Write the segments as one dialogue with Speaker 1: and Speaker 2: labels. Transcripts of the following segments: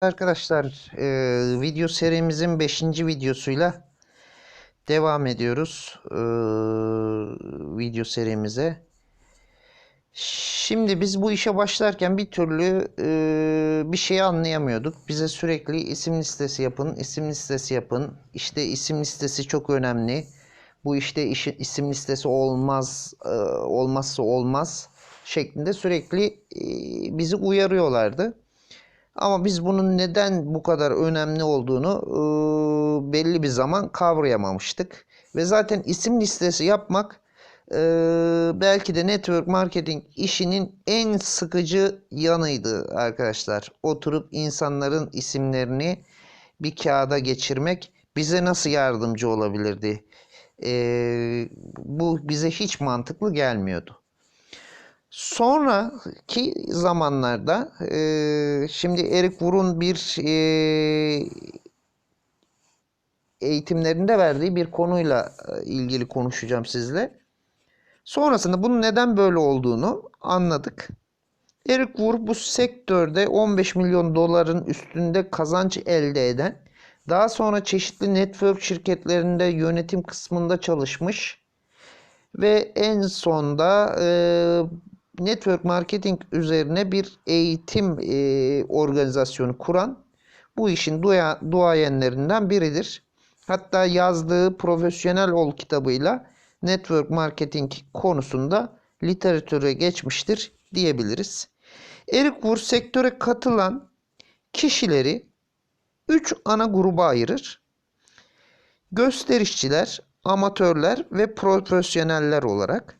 Speaker 1: Arkadaşlar e, video serimizin 5. videosuyla devam ediyoruz e, video serimize. Şimdi biz bu işe başlarken bir türlü e, bir şey anlayamıyorduk. Bize sürekli isim listesi yapın, isim listesi yapın. İşte isim listesi çok önemli. Bu işte işi, isim listesi olmaz, e, olmazsa olmaz şeklinde sürekli e, bizi uyarıyorlardı. Ama biz bunun neden bu kadar önemli olduğunu e, belli bir zaman kavrayamamıştık. Ve zaten isim listesi yapmak e, belki de network marketing işinin en sıkıcı yanıydı arkadaşlar. Oturup insanların isimlerini bir kağıda geçirmek bize nasıl yardımcı olabilirdi? E, bu bize hiç mantıklı gelmiyordu. Sonraki zamanlarda e, şimdi Eric Wur'un bir e, eğitimlerinde verdiği bir konuyla e, ilgili konuşacağım sizle. Sonrasında bunun neden böyle olduğunu anladık. Eric Wur bu sektörde 15 milyon doların üstünde kazanç elde eden, daha sonra çeşitli network şirketlerinde yönetim kısmında çalışmış ve en sonda e, network marketing üzerine bir eğitim e, organizasyonu kuran bu işin dua, duayenlerinden biridir. Hatta yazdığı Profesyonel Ol kitabıyla network marketing konusunda literatüre geçmiştir diyebiliriz. Eric Wur sektöre katılan kişileri 3 ana gruba ayırır. Gösterişçiler, amatörler ve profesyoneller olarak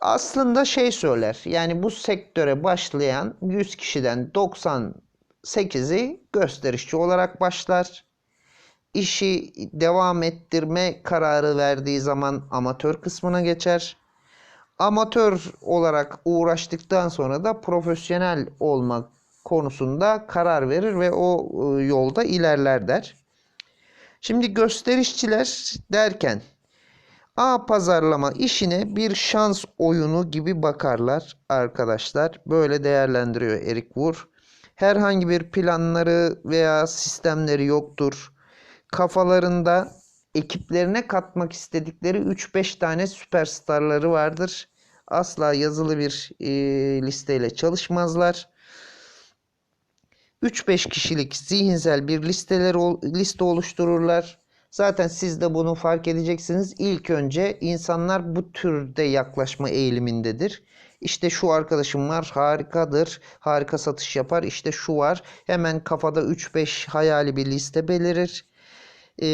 Speaker 1: aslında şey söyler. Yani bu sektöre başlayan 100 kişiden 98'i gösterişçi olarak başlar. İşi devam ettirme kararı verdiği zaman amatör kısmına geçer. Amatör olarak uğraştıktan sonra da profesyonel olmak konusunda karar verir ve o e, yolda ilerler der. Şimdi gösterişçiler derken A pazarlama işine bir şans oyunu gibi bakarlar arkadaşlar. Böyle değerlendiriyor Eric Wur. Herhangi bir planları veya sistemleri yoktur. Kafalarında ekiplerine katmak istedikleri 3-5 tane süperstarları vardır. Asla yazılı bir e, listeyle çalışmazlar. 3-5 kişilik zihinsel bir listeler liste oluştururlar. Zaten siz de bunu fark edeceksiniz. İlk önce insanlar bu türde yaklaşma eğilimindedir. İşte şu arkadaşım var harikadır. Harika satış yapar. İşte şu var. Hemen kafada 3-5 hayali bir liste belirir. Ee,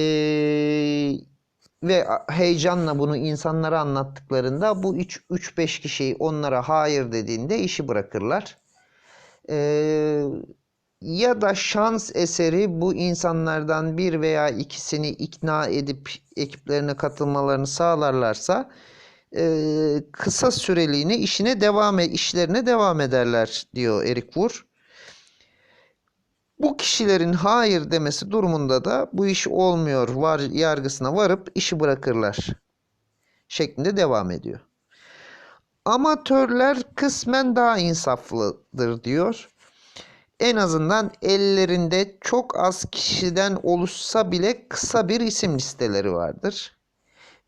Speaker 1: ve heyecanla bunu insanlara anlattıklarında bu 3-5 kişiyi onlara hayır dediğinde işi bırakırlar. Eee ya da şans eseri bu insanlardan bir veya ikisini ikna edip ekiplerine katılmalarını sağlarlarsa e, kısa süreliğine işine devam e, işlerine devam ederler diyor Erik Wur. Bu kişilerin hayır demesi durumunda da bu iş olmuyor var yargısına varıp işi bırakırlar şeklinde devam ediyor. Amatörler kısmen daha insaflıdır diyor en azından ellerinde çok az kişiden oluşsa bile kısa bir isim listeleri vardır.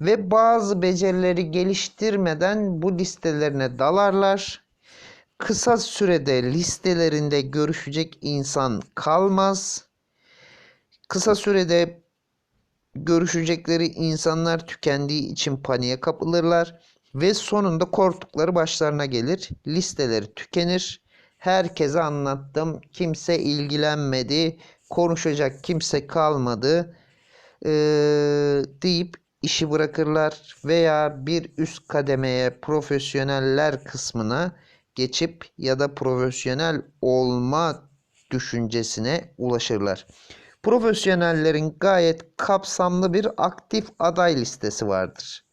Speaker 1: Ve bazı becerileri geliştirmeden bu listelerine dalarlar. Kısa sürede listelerinde görüşecek insan kalmaz. Kısa sürede görüşecekleri insanlar tükendiği için paniğe kapılırlar ve sonunda korktukları başlarına gelir. Listeleri tükenir Herkese anlattım. Kimse ilgilenmedi. Konuşacak kimse kalmadı. Ee, deyip işi bırakırlar veya bir üst kademeye profesyoneller kısmına geçip ya da profesyonel olma düşüncesine ulaşırlar. Profesyonellerin gayet kapsamlı bir aktif aday listesi vardır.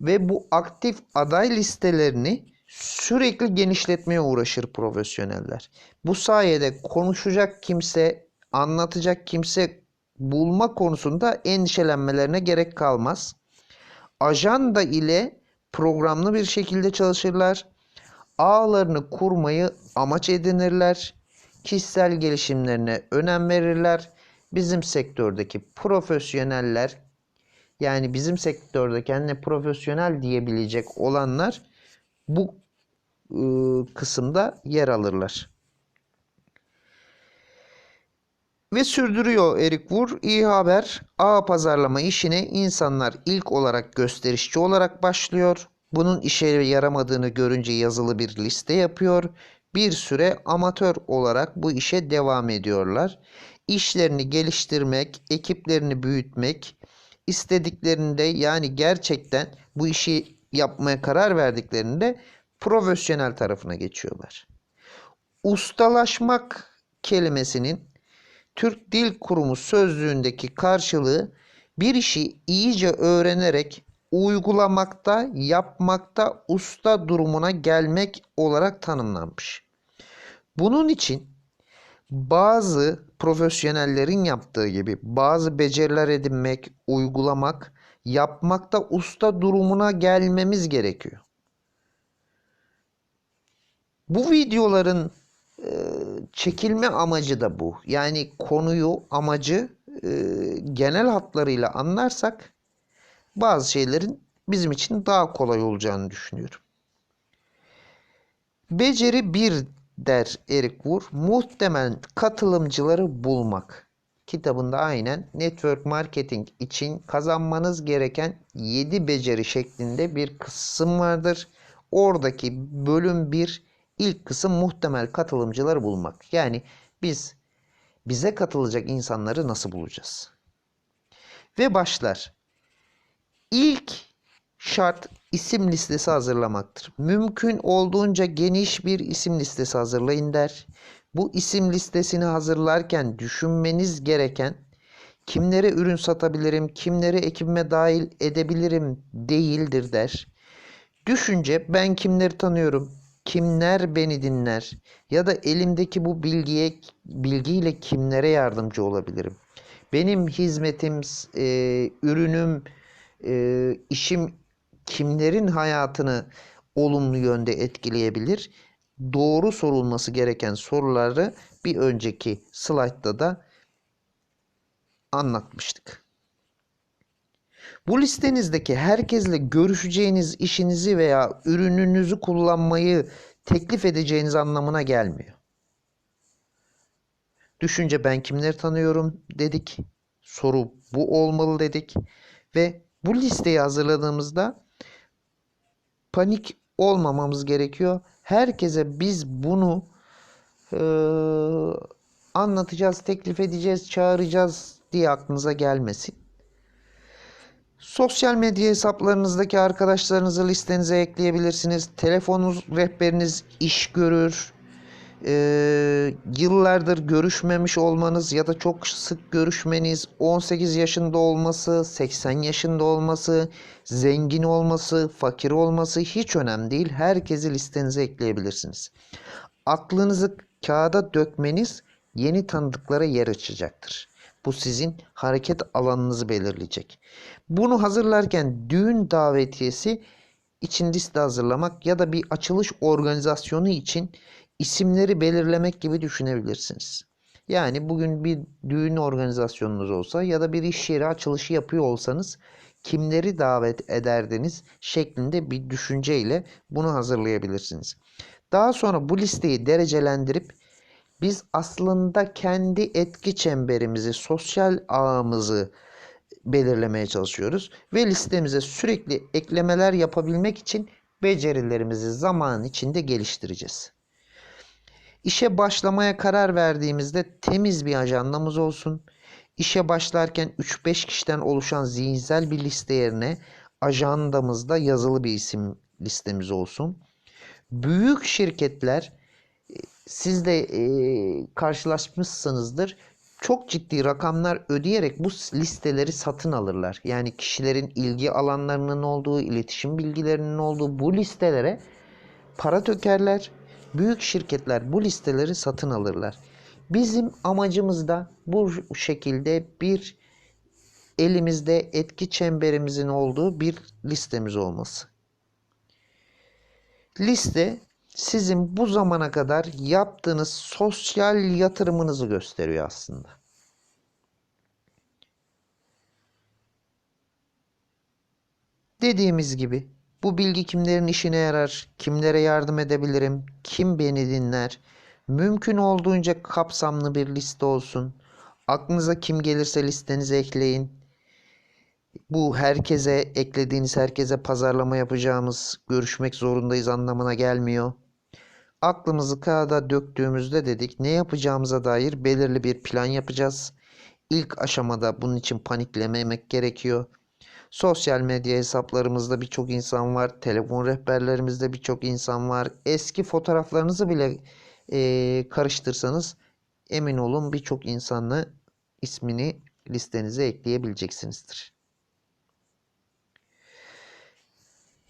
Speaker 1: Ve bu aktif aday listelerini sürekli genişletmeye uğraşır profesyoneller. Bu sayede konuşacak kimse, anlatacak kimse bulma konusunda endişelenmelerine gerek kalmaz. Ajanda ile programlı bir şekilde çalışırlar. Ağlarını kurmayı amaç edinirler. kişisel gelişimlerine önem verirler. Bizim sektördeki profesyoneller yani bizim sektörde kendine profesyonel diyebilecek olanlar bu e, kısımda yer alırlar. Ve sürdürüyor Eric Wur. İyi haber. Ağ pazarlama işine insanlar ilk olarak gösterişçi olarak başlıyor. Bunun işe yaramadığını görünce yazılı bir liste yapıyor. Bir süre amatör olarak bu işe devam ediyorlar. İşlerini geliştirmek, ekiplerini büyütmek, istediklerinde yani gerçekten bu işi yapmaya karar verdiklerinde profesyonel tarafına geçiyorlar. Ustalaşmak kelimesinin Türk Dil Kurumu sözlüğündeki karşılığı bir işi iyice öğrenerek uygulamakta, yapmakta usta durumuna gelmek olarak tanımlanmış. Bunun için bazı profesyonellerin yaptığı gibi bazı beceriler edinmek, uygulamak, yapmakta usta durumuna gelmemiz gerekiyor. Bu videoların e, çekilme amacı da bu. Yani konuyu, amacı e, genel hatlarıyla anlarsak bazı şeylerin bizim için daha kolay olacağını düşünüyorum. Beceri bir der Eric Wur. Muhtemel katılımcıları bulmak. Kitabında aynen network marketing için kazanmanız gereken 7 beceri şeklinde bir kısım vardır. Oradaki bölüm 1 ilk kısım muhtemel katılımcıları bulmak. Yani biz bize katılacak insanları nasıl bulacağız? Ve başlar. İlk şart isim listesi hazırlamaktır. Mümkün olduğunca geniş bir isim listesi hazırlayın der. Bu isim listesini hazırlarken düşünmeniz gereken kimlere ürün satabilirim, kimleri ekibime dahil edebilirim değildir der. Düşünce ben kimleri tanıyorum, kimler beni dinler ya da elimdeki bu bilgiye bilgiyle kimlere yardımcı olabilirim? Benim hizmetim, e, ürünüm, e, işim kimlerin hayatını olumlu yönde etkileyebilir? Doğru sorulması gereken soruları bir önceki slaytta da anlatmıştık. Bu listenizdeki herkesle görüşeceğiniz işinizi veya ürününüzü kullanmayı teklif edeceğiniz anlamına gelmiyor. Düşünce ben kimleri tanıyorum dedik. Soru bu olmalı dedik. Ve bu listeyi hazırladığımızda panik olmamamız gerekiyor. Herkese biz bunu e, anlatacağız, teklif edeceğiz, çağıracağız diye aklınıza gelmesin. Sosyal medya hesaplarınızdaki arkadaşlarınızı listenize ekleyebilirsiniz. Telefonunuz, rehberiniz iş görür. Ee, yıllardır görüşmemiş olmanız ya da çok sık görüşmeniz, 18 yaşında olması, 80 yaşında olması, zengin olması, fakir olması hiç önemli değil. Herkesi listenize ekleyebilirsiniz. Aklınızı kağıda dökmeniz yeni tanıdıklara yer açacaktır. Bu sizin hareket alanınızı belirleyecek. Bunu hazırlarken düğün davetiyesi için liste hazırlamak ya da bir açılış organizasyonu için isimleri belirlemek gibi düşünebilirsiniz. Yani bugün bir düğün organizasyonunuz olsa ya da bir iş yeri açılışı yapıyor olsanız kimleri davet ederdiniz şeklinde bir düşünceyle bunu hazırlayabilirsiniz. Daha sonra bu listeyi derecelendirip biz aslında kendi etki çemberimizi, sosyal ağımızı belirlemeye çalışıyoruz ve listemize sürekli eklemeler yapabilmek için becerilerimizi zaman içinde geliştireceğiz. İşe başlamaya karar verdiğimizde temiz bir ajandamız olsun. İşe başlarken 3-5 kişiden oluşan zihinsel bir liste yerine ajandamızda yazılı bir isim listemiz olsun. Büyük şirketler siz de e, karşılaşmışsınızdır. Çok ciddi rakamlar ödeyerek bu listeleri satın alırlar. Yani kişilerin ilgi alanlarının olduğu, iletişim bilgilerinin olduğu bu listelere para tökerler. Büyük şirketler bu listeleri satın alırlar. Bizim amacımız da bu şekilde bir elimizde etki çemberimizin olduğu bir listemiz olması. Liste sizin bu zamana kadar yaptığınız sosyal yatırımınızı gösteriyor aslında. Dediğimiz gibi bu bilgi kimlerin işine yarar, kimlere yardım edebilirim, kim beni dinler, mümkün olduğunca kapsamlı bir liste olsun. Aklınıza kim gelirse listenize ekleyin. Bu herkese eklediğiniz herkese pazarlama yapacağımız, görüşmek zorundayız anlamına gelmiyor. Aklımızı kağıda döktüğümüzde dedik ne yapacağımıza dair belirli bir plan yapacağız. İlk aşamada bunun için paniklememek gerekiyor. Sosyal medya hesaplarımızda birçok insan var. Telefon rehberlerimizde birçok insan var. Eski fotoğraflarınızı bile e, karıştırsanız emin olun birçok insanla ismini listenize ekleyebileceksinizdir.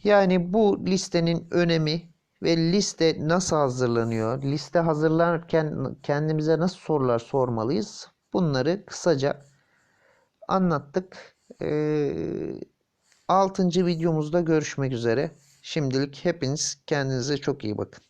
Speaker 1: Yani bu listenin önemi ve liste nasıl hazırlanıyor? Liste hazırlarken kendimize nasıl sorular sormalıyız? Bunları kısaca anlattık. Ee, 6. videomuzda görüşmek üzere. Şimdilik hepiniz kendinize çok iyi bakın.